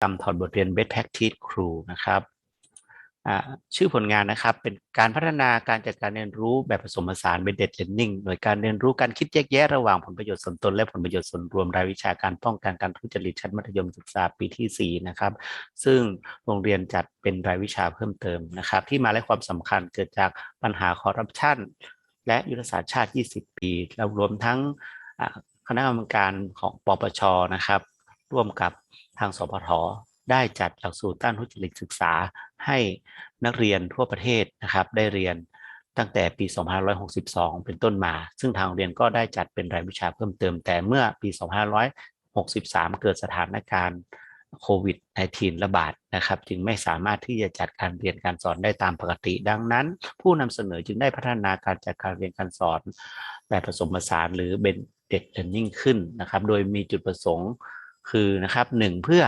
จำถอดบทเรียน Best Practice ครูนะครับชื่อผลงานนะครับเป็นการพัฒนาการจัดการเรียนรู้แบบผสมผสาน Blended Learning โดยการเรียนรู้การคิดแยกแยะระหว่างผลประโยชน์ส่วนตนและผลประโยชน์ส่วนรวมรายวิชาการป้องกันการทุจริตชั้นมัธยมศึกษาปีที่ 4 นะครับ ซึ่งโรงเรียนจัดเป็นรายวิชาเพิ่มเติมนะครับ ที่มาและความสำคัญเกิดจากปัญหาคอร์รัปชันและยุทธศาสตร์ชาติ 20 ปีแล้วรวมทั้งคณะกรรมการของปปชนะครับ ร่วมกับ ทางสพทได้จัดหลักสูตรต้านทุจริตศึกษาให้นักเรียนทั่วประเทศนะครับ ได้เรียนตั้งแต่ปี 2562 เป็นต้นมา ซึ่งทางโรงเรียนก็ได้จัดเป็นรายวิชาเพิ่มเติม แต่เมื่อปี 2563 เกิดสถานการณ์โควิด -19 ระบาดนะครับ จึงไม่สามารถที่จะจัดการเรียนการสอนได้ตามปกติ ดังนั้น ผู้นำเสนอจึงได้พัฒนาการจัดการเรียนการสอนแบบผสมผสานหรือ blended learning ขึ้นนะครับ โดยมีจุดประสงค์ คือนะครับหนึ่งเพื่อ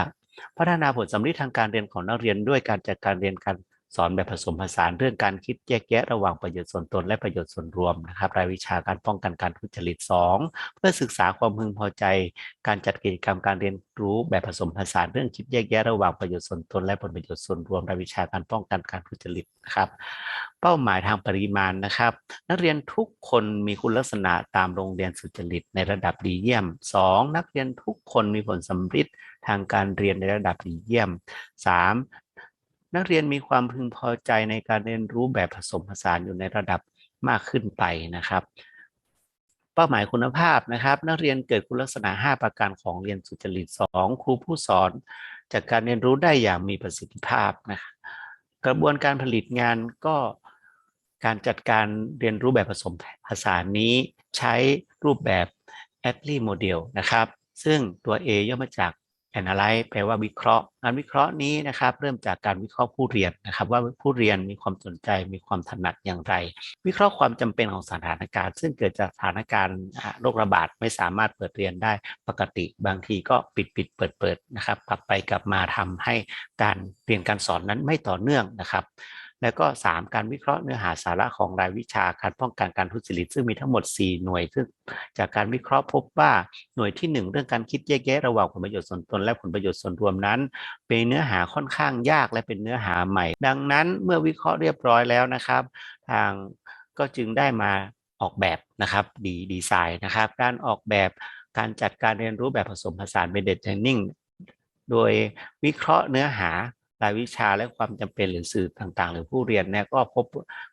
พัฒนาผลสัมฤทธิ์ทางการเรียนของนักเรียนด้วยการจัดการเรียนการ สอนแบบผสมผสานเรื่องการคิดแยกแยะระหว่างประโยชน์ส่วนตนและประโยชน์ส่วนรวมนะครับรายวิชาการป้องกันการทุจริต 2 เพื่อศึกษาความพึงพอใจ การจัดกิจกรรมการเรียนรู้แบบผสมผสานเรื่องคิดแยกแยะระหว่างประโยชน์ส่วนตนและผลประโยชน์ส่วนรวมรายวิชาการป้องกันการทุจริตนะครับ เป้าหมายทางปริมาณนะครับ นักเรียนทุกคนมีคุณลักษณะตามโรงเรียนสุจริตในระดับดีเยี่ยม 2. นักเรียนทุกคนมีผลสำฤทธิ์ทางการเรียนในระดับดีเยี่ยม 3. นักเรียนมีความพึงพอใจในการเรียนรู้แบบผสมผสานอยู่ในระดับมากขึ้นไปนะครับเป้าหมายคุณภาพนะครับ นักเรียนเกิดคุณลักษณะ 5 ประการของเรียนสุจริต 2 ครูผู้สอน จากการเรียนรู้ได้อย่างมีประสิทธิภาพนะครับกระบวนการผลิตงานก็การจัดการเรียนรู้แบบผสมผสานนี้ใช้รูปแบบ a d l y Model นะครับ ซึ่งตัว A ย่อมาจาก Analyze แปลว่าวิเคราะห์งานวิเคราะห์นี้นะครับ เริ่มจากการวิเคราะห์ผู้เรียนนะครับ ว่าผู้เรียนมีความสนใจมีความถนัดอย่างไร วิเคราะห์ความจำเป็นของสถานการณ์ ซึ่งเกิดจากสถานการณ์โรคระบาดไม่สามารถเปิดเรียนได้ปกติ บางทีก็ปิดปิดเปิดเปิดนะครับกลับไปกลับมาทำให้การเรียนการสอนนั้นไม่ต่อเนื่องนะครับ แล้วก็ 3 การวิเคราะห์เนื้อหาสาระของรายวิชาการป้องกันการทุจริตซึ่งมีทั้งหมด 4 หน่วย ซึ่งจากการวิเคราะห์พบว่าหน่วยที่ 1 เรื่องการคิดแยกแยะระหว่างผลประโยชน์ส่วนตนและผลประโยชน์ส่วนรวมนั้น เป็นเนื้อหาค่อนข้างยากและเป็นเนื้อหาใหม่ ดังนั้นเมื่อวิเคราะห์เรียบร้อยแล้วนะครับ ทางก็จึงได้มาออกแบบนะครับดีดีไซน์นะครับการออกแบบการจัดการเรียนรู้แบบผสมผสาน blended learning โดยวิเคราะห์เนื้อหา รายวิชาและความจำเป็นหรือสื่อต่างๆ หรือผู้เรียนเนี่ยก็พบ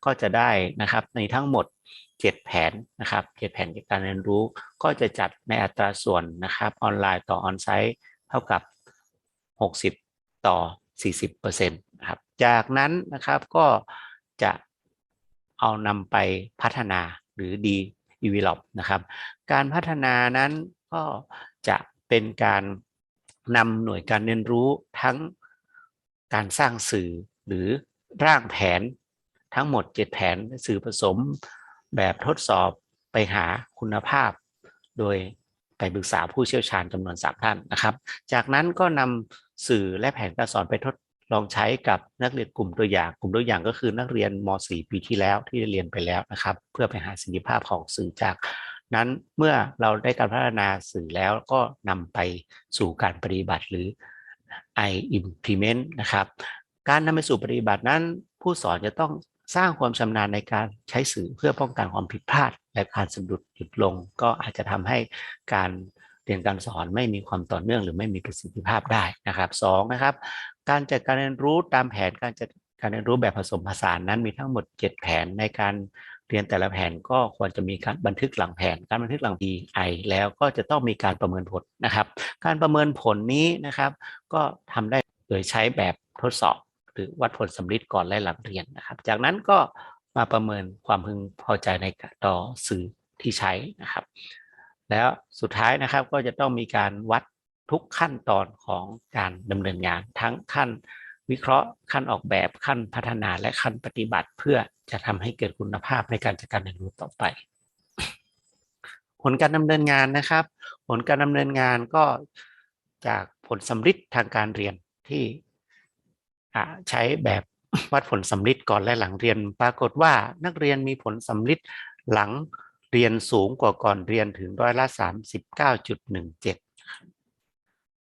ก็จะได้นะครับในทั้งหมด 7 แผนนะครับ7แผนการเรียนรู้ ก็จะจัดในอัตราส่วนนะครับออนไลน์ต่อออนไซต์เท่ากับ 60 ต่อ 40%นะครับจากนั้นนะครับก็จะเอานำไปพัฒนาหรือ d develop นะครับ การพัฒนานั้นก็จะเป็นการนำหน่วยการเรียนรู้ทั้ง การสร้างสื่อหรือร่างแผนทั้งหมด 7 แผนสื่อผสมแบบทดสอบไปหาคุณภาพ โดยไปปรึกษาผู้เชี่ยวชาญจำนวนสามท่านนะครับ จากนั้นก็นำสื่อและแผนการสอนไปทดลองใช้กับนักเรียนกลุ่มตัวอย่าง กลุ่มตัวอย่างก็คือนักเรียนม .4 ปีที่แล้วที่เรียนไปแล้วนะครับ เพื่อไปหาสิทธิภาพของสื่อจากนั้นเมื่อเราได้การพัฒนาสื่อแล้วก็นำไปสู่การปฏิบัติหรือ I implement นะครับ การนำไปสู่ปฏิบัตินั้น ผู้สอนจะต้องสร้างความชำนาญในการใช้สื่อเพื่อป้องกันความผิดพลาด และการสะดุดหยุดลง ก็อาจจะทำให้การเรียนการสอนไม่มีความต่อเนื่องหรือไม่มีประสิทธิภาพได้นะครับสองนะครับ การจัดการเรียนรู้ตามแผนการจัดการเรียนรู้แบบผสมผสานนั้นมีทั้งหมด 7 แผนในการ เรียนแต่ละแผนก็ควรจะมีการบันทึกหลังแผน การบันทึกหลัง DI แล้วก็จะต้องมีการประเมินผลนะครับ การประเมินผลนี้นะครับ ก็ทำได้โดยใช้แบบทดสอบ หรือวัดผลสำลิดก่อนและหลังเรียนนะครับ จากนั้นก็มาประเมินความพึงพอใจในต่อสื่อที่ใช้นะครับ แล้วสุดท้ายนะครับก็จะต้องมีการวัดทุกขั้นตอนของการดำเนินงานทั้งขั้น วิเคราะห์ขั้นออกแบบขั้นพัฒนาและขั้นปฏิบัติ เพื่อจะทำให้เกิดคุณภาพในการจัดการเรียนรู้ต่อไป ผลการดำเนินงานนะครับ ผลการดำเนินงานก็จากผลสำลิดทางการเรียนที่ใช้แบบวัดผลสำลิดก่อนและหลังเรียน ปรากฏว่านักเรียนมีผลสำลิดหลังเรียนสูงกว่าก่อนเรียนถึงร้อยละสามสิบเก้าจุดหนึ่งเจ็ด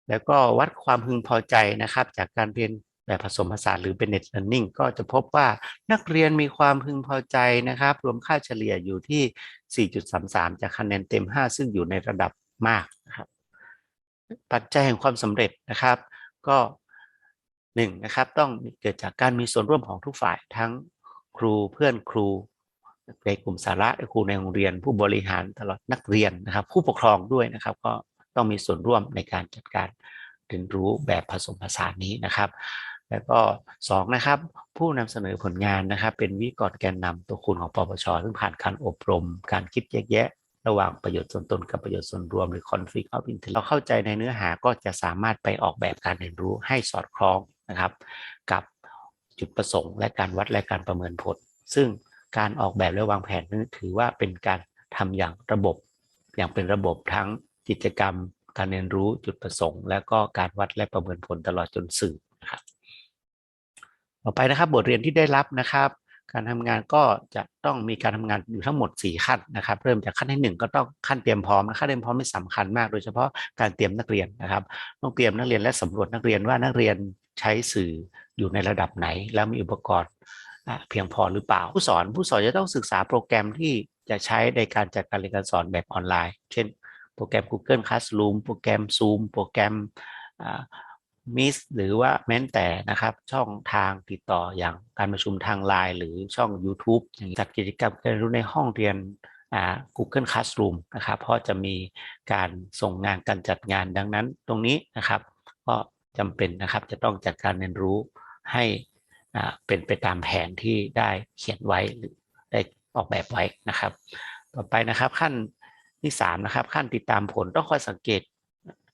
แล้วก็วัดความพึงพอใจนะครับ จากการเรียน แบบผสมผสานหรือ blended learning ก็จะพบว่านักเรียนมีความพึงพอใจนะครับ รวมค่าเฉลี่ยอยู่ที่ 4.33 จากคะแนนเต็ม 5 ซึ่งอยู่ในระดับมากนะครับ ปัจจัยแห่งความสำเร็จนะครับ ก็หนึ่งนะครับต้องเกิดจากการมีส่วนร่วมของทุกฝ่ายทั้งครูเพื่อนครูในกลุ่มสาระครูในโรงเรียน ผู้บริหารตลอดนักเรียนนะครับ ผู้ปกครองด้วยนะครับ ก็ต้องมีส่วนร่วมในการจัดการเรียนรู้แบบผสมผสานนี้นะครับ แล้วก็สองนะครับ ผู้นำเสนอผลงานนะครับ เป็นวิกรแกนนำตัวคุณของปปชซึ่งผ่านการอบรม การคิดแยกแยะ ระหว่างประโยชน์ส่วนตนกับประโยชน์ส่วนรวมหรือ conflict of interest เราเข้าใจในเนื้อหาก็จะสามารถไปออกแบบการเรียนรู้ให้สอดคล้องนะครับ กับจุดประสงค์และการวัดและการประเมินผล ซึ่งการออกแบบและวางแผนนั้นถือว่าเป็นการทำอย่างระบบ อย่างเป็นระบบทั้งกิจกรรม การเรียนรู้จุดประสงค์ และก็การวัดและประเมินผลตลอดจนสื่อ ต่อไปนะครับบทเรียนที่ได้รับนะครับ การทำงานก็จะต้องมีการทำงานอยู่ทั้งหมด 4 ขั้นนะครับ เริ่มจากขั้นที่ 1 ก็ต้องขั้นเตรียมพร้อมนะขั้นเตรียมพร้อมนี่สำคัญมาก โดยเฉพาะการเตรียมนักเรียนนะครับต้องเตรียมนักเรียนและสำรวจนักเรียนว่านักเรียนใช้สื่ออยู่ในระดับไหน แล้วมีอุปกรณ์เพียงพอหรือเปล่า ผู้สอนผู้สอนจะต้องศึกษาโปรแกรมที่จะใช้ในการจัดการเรียนการสอนแบบออนไลน์ เช่น โปรแกรม Google Classroom โปรแกรม Zoom โปรแกรม มิสหรือว่าแม้แต่นะครับช่องทางติดต่ออย่างการประชุมทางไลน์หรือช่อง YouTube อย่างจัดกิจกรรมการเรียนรู้ในห้องเรียน Google Classroom นะครับเพราะจะมีการส่งงานการจัดงานดังนั้นตรงนี้นะครับ ก็จำเป็นนะครับจะต้องจัดการเรียนรู้ให้เป็นไปตามแผนที่ได้เขียนไว้หรือได้ออกแบบไว้นะครับ ต่อไปนะครับขั้นที่3นะครับขั้นติดตามผลต้องคอยสังเกต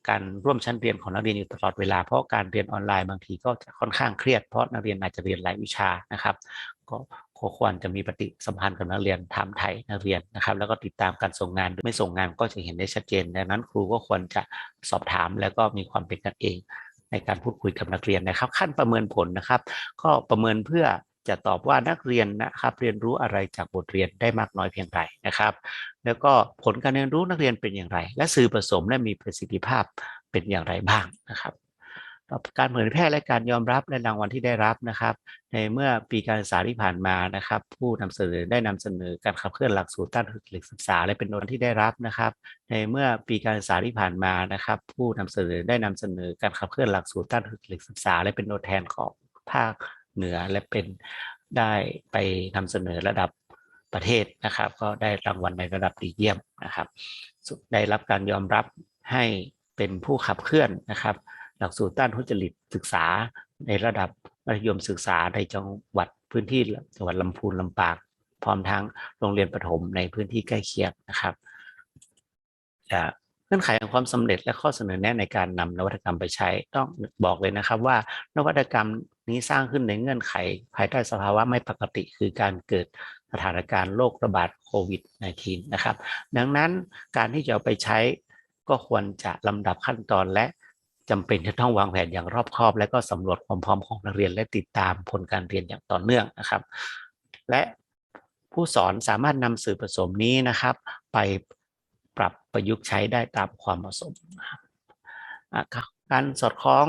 การร่วมชั้นเรียนของนักเรียนอยู่ตลอดเวลา เพราะการเรียนออนไลน์บางทีก็จะค่อนข้างเครียดเพราะนักเรียนอาจจะเรียนหลายวิชานะครับ ก็ควรจะมีปฏิสัมพันธ์กับนักเรียนถามไทยนักเรียนนะครับ แล้วก็ติดตามการส่งงานไม่ส่งงานก็จะเห็นได้ชัดเจน ดังนั้นครูก็ควรจะสอบถามแล้วก็มีความเป็นกันเองในการพูดคุยกับนักเรียนนะครับ ขั้นประเมินผลนะครับ ก็ประเมินเพื่อ จะตอบว่านักเรียนนะครับเรียนรู้อะไรจากบทเรียนได้มากน้อยเพียงไรนะครับ แล้วก็ผลการเรียนรู้นักเรียนเป็นอย่างไร และสื่อผสมและมีประสิทธิภาพเป็นอย่างไรบ้างนะครับการเผยแพร่และการยอมรับและรางวัลที่ได้รับนะครับ ในเมื่อปีการศึกษาที่ผ่านมานะครับ ผู้นำเสนอได้นำเสนอการขับเคลื่อนหลักสูตรต้านทุจริตศึกษาและเป็นรางวัลที่ได้รับนะครับ ในเมื่อปีการศึกษาที่ผ่านมานะครับ ผู้นำเสนอได้นำเสนอการขับเคลื่อนหลักสูตรต้านทุจริตศึกษาและเป็นตัวแทนของภาค เหนือและเป็นได้ไปนำเสนอระดับประเทศนะครับ ก็ได้รางวัลในระดับดีเยี่ยมนะครับได้รับการยอมรับให้เป็นผู้ขับเคลื่อนนะครับ หลักสูตรต้านทุจริตศึกษาในระดับมัธยมศึกษาในจังหวัดพื้นที่จังหวัดลำพูนลำปางพร้อมทั้งโรงเรียนประถมในพื้นที่ใกล้เคียงนะครับเงื่อนไขของความสำเร็จและข้อเสนอแนะในการนำนวัตกรรมไปใช้ต้องบอกเลยนะครับว่านวัตกรรม นี้สร้างขึ้นในเงื่อนไข ภายใต้สภาวะไม่ปกติคือการเกิดสถานการณ์โรคระบาดโควิด -19 นะครับ ดังนั้นการที่จะเอาไปใช้ก็ควรจะลำดับขั้นตอนและจำเป็นจะต้องวางแผนอย่างรอบคอบ และก็สำรวจความพร้อมของนักเรียนและติดตามผลการเรียนอย่างต่อเนื่องนะครับ และผู้สอนสามารถนำสื่อผสมนี้นะครับ ไปปรับประยุกต์ใช้ได้ตามความเหมาะสมนะครับ การสอดคล้อง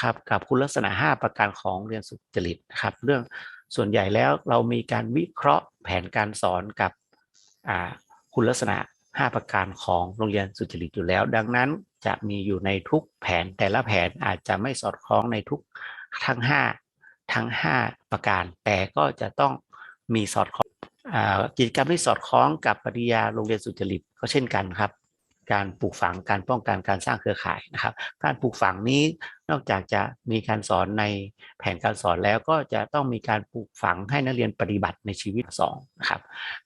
ครับกับคุณลักษณะ 5 ประการของเรียนสุจริตนะครับ เรื่องส่วนใหญ่แล้วเรามีการวิเคราะห์แผนการสอนกับคุณลักษณะ 5 ประการของโรงเรียนสุจริตอยู่แล้ว ดังนั้นจะมีอยู่ในทุกแผนแต่ละแผนอาจจะไม่สอดคล้องในทุกทั้ง 5 ทั้ง 5 ประการ แต่ก็จะต้องมีสอดคล้องกิจกรรมที่สอดคล้องกับปริยาโรงเรียนสุจริตก็เช่นกันครับ การปลูกฝังการป้องกันการสร้างเครือข่ายนะครับ การปลูกฝังนี้นอกจากจะมีการสอนในแผนการสอนแล้วก็จะต้องมีการปลูกฝังให้นักเรียนปฏิบัติในชีวิตสองนะครับ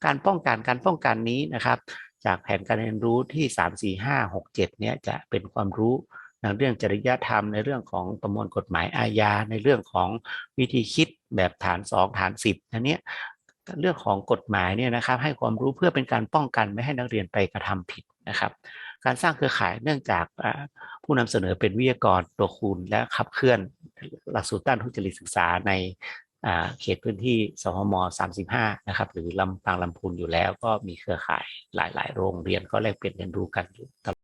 การป้องกันการป้องกันนี้นะครับ จากแผนการเรียนรู้ที่ 3 4 5 6 7เนี่ยจะเป็นความรู้ในเรื่องจริยธรรมในเรื่องของประมวลกฎหมายอาญาในเรื่องของวิธีคิดแบบฐาน 2 ฐาน 10อันนี้เรื่องของกฎหมายเนี่ยนะครับให้ความรู้เพื่อเป็นการป้องกันไม่ให้นักเรียนไปกระทำผิด นะครับ การสร้างเครือข่ายเนื่องจากผู้นำเสนอเป็นวิทยากรตัวคูณและขับเคลื่อนหลักสูตรต้านทุจริตศึกษาในเขตพื้นที่สพม35 นะครับ หรือลำปางลำพูนอยู่แล้วก็มีเครือข่ายหลาย ๆ โรงเรียนก็แลกเปลี่ยนเรียนรู้กันอยู่ตลอด